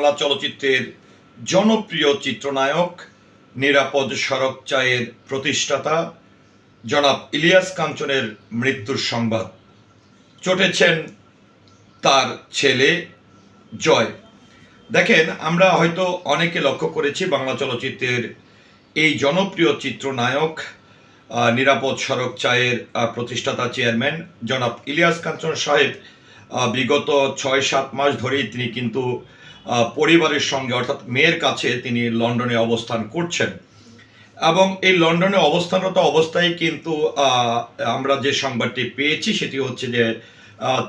বাংলা চলচ্চিত্রের জনপ্রিয় চিত্রনায়ক, নিরাপদ সড়ক চায়ের প্রতিষ্ঠাতা জনাব ইলিয়াস কাঞ্চনের মৃত্যুর সংবাদ। চটেছেন তার ছেলে জয়। দেখেন, আমরা হয়তো অনেকে লক্ষ্য করেছি বাংলা চলচ্চিত্রের এই জনপ্রিয় চিত্রনায়ক নিরাপদ সড়ক চায়ের প্রতিষ্ঠাতা চেয়ারম্যান জনাব ইলিয়াস কাঞ্চন সাহেব বিগত ছয়, সাত মাস ধরেই তিনি কিন্তু পরিবারের সঙ্গে, অর্থাৎ মেয়ের কাছে তিনি লন্ডনে অবস্থান করছেন। এবং এই লন্ডনে অবস্থানরত অবস্থায় কিন্তু আমরা যে সংবাদটি পেয়েছি সেটি হচ্ছে যে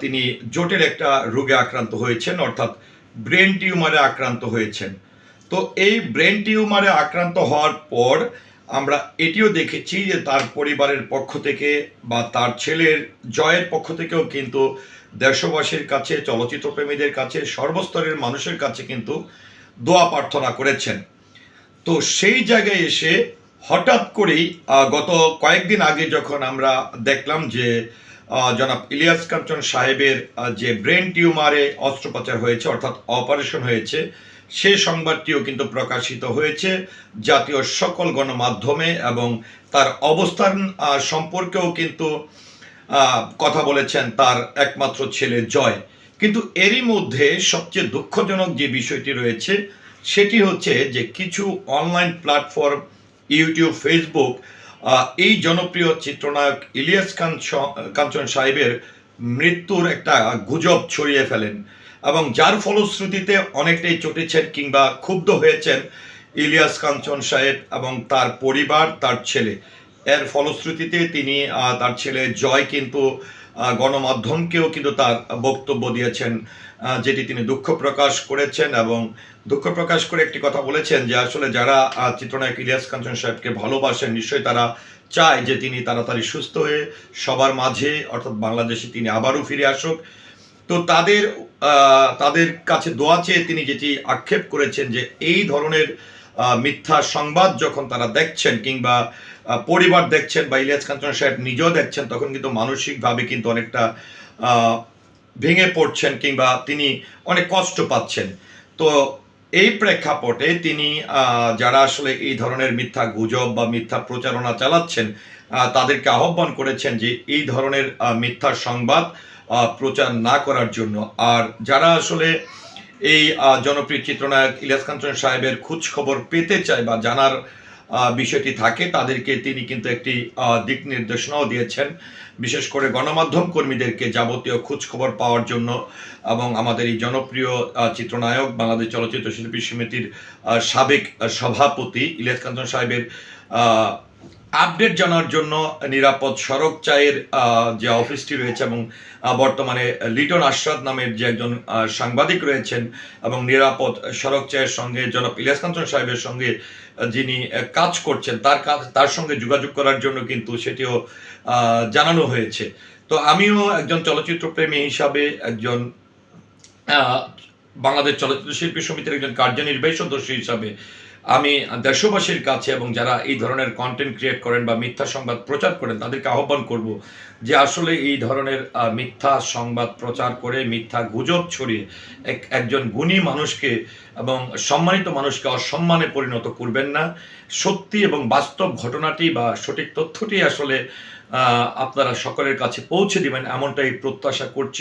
তিনি জটিল একটা রোগে আক্রান্ত হয়েছেন, অর্থাৎ ব্রেন টিউমারে আক্রান্ত হয়েছেন। তো এই ব্রেন টিউমারে আক্রান্ত হওয়ার পর আমরা এটিও দেখেছি যে তার পরিবারের পক্ষ থেকে বা তার ছেলের জয়ের পক্ষ থেকেও কিন্তু দেশবাসীর কাছে চলচ্চিত্র প্রেমীদের কাছে, সর্বস্তরের মানুষের কাছে কিন্তু দোয়া প্রার্থনা করেছেন। তো সেই জায়গায় এসে হঠাৎ করেই গত কয়েকদিন আগে যখন আমরা দেখলাম যে জনাব ইলিয়াস কাঞ্চন সাহেবের যে ব্রেন টিউমারে অস্ত্রোপচার হয়েছে, অর্থাৎ অপারেশন হয়েছে, সে সংবাদটিও কিন্তু প্রকাশিত হয়েছে জাতীয় সকল গণমাধ্যমে এবং তার অবস্থান সম্পর্কেও কিন্তু কথা বলেছেন তার একমাত্র ছেলে জয়। কিন্তু এরই মধ্যে সবচেয়ে দুঃখজনক যে বিষয়টি রয়েছে, সেটি হচ্ছে যে কিছু অনলাইন প্ল্যাটফর্ম, ইউটিউব, ফেসবুক এই জনপ্রিয় চিত্রনায়ক ইলিয়াস খান কাঞ্চন সাহেবের মৃত্যুর একটা গুজব ছড়িয়ে ফেলেন এবং যার ফলশ্রুতিতে অনেকটাই চটেছেন কিংবা ক্ষুব্ধ হয়েছেন ইলিয়াস কাঞ্চন সাহেব এবং তার পরিবার, তার ছেলে। এর ফলশ্রুতিতে তিনি তার ছেলে জয় কিন্তু গণমাধ্যমকেও কিন্তু তার বক্তব্য দিয়েছেন যেটি তিনি দুঃখ প্রকাশ করেছেন এবং দুঃখ প্রকাশ করে একটি কথা বলেছেন যে আসলে যারা চিত্রনায়ক ইলিয়াস কাঞ্চন সাহেবকে ভালোবাসেন, নিশ্চয়ই তারা চায় যে তিনি তাড়াতাড়ি সুস্থ হয়ে সবার মাঝে, অর্থাৎ বাংলাদেশে তিনি আবারও ফিরে আসুক। তো তাদের তাদের কাছে দোয়া চেয়ে তিনি যেটি আক্ষেপ করেছেন যে এই ধরনের মিথ্যা সংবাদ যখন তারা দেখছেন কিংবা পরিবার দেখছেন বা ইলিয়াস কাঞ্চন সাহেব নিজেও দেখছেন, তখন কিন্তু মানসিকভাবে কিন্তু অনেকটা ভেঙে পড়ছেন কিংবা তিনি অনেক কষ্ট পাচ্ছেন। তো এই প্রেক্ষাপটে তিনি যারা আসলে এই ধরনের মিথ্যা গুজব বা মিথ্যা প্রচারণা চালাচ্ছেন তাদেরকে আহ্বান করেছেন যে এই ধরনের মিথ্যা সংবাদ প্রচার না করার জন্য। আর যারা আসলে এই জনপ্রিয় চিত্রনায়ক ইলিয়াস কাঞ্চন সাহেবের খোঁজ খবর পেতে চায় বা জানার বিষয়টি থাকে, তাদেরকে তিনি কিন্তু একটি দিক নির্দেশনাও দিয়েছেন। বিশেষ করে গণমাধ্যম কর্মীদেরকে যাবতীয় খোঁজ খবর পাওয়ার জন্য এবং আমাদের এই জনপ্রিয় চিত্রনায়ক, বাংলাদেশ চলচ্চিত্র শিল্পী সমিতির সাবেক সভাপতি ইলিয়াস কাঞ্চন সাহেবের আপডেট জানার জন্য নিরাপদ সড়ক চায়ের যে অফিসটি রয়েছে এবং বর্তমানে লিটন আশরাদ নামের যে একজন সাংবাদিক রয়েছেন এবং নিরাপদ সড়ক চায়ের সঙ্গে জনাব ইলিয়াস সাহেবের সঙ্গে যিনি কাজ করছেন, তার কাজ, তার সঙ্গে যোগাযোগ করার জন্য কিন্তু সেটিও জানানো হয়েছে। তো আমিও একজন চলচ্চিত্র প্রেমী হিসাবে একজন বাংলাদেশ চলচ্চিত্র শিল্পী সমিতির একজন কার্যনির্বাহী সদস্য হিসাবে আমি দেশবাসীর কাছে এবং যারা এই ধরনের কন্টেন্ট ক্রিয়েট করেন বা মিথ্যা সংবাদ প্রচার করেন, তাদেরকে আহ্বান করব যে আসলে এই ধরনের মিথ্যা সংবাদ প্রচার করে, মিথ্যা গুজব ছড়িয়ে এক, একজন গুণী মানুষকে এবং সম্মানিত মানুষকে অসম্মানে পরিণত করবেন না। সত্যি এবং বাস্তব ঘটনাটি বা সঠিক তথ্যটি আসলে আপনারা সকলের কাছে পৌঁছে দিবেন, এমনটাই প্রত্যাশা করছি।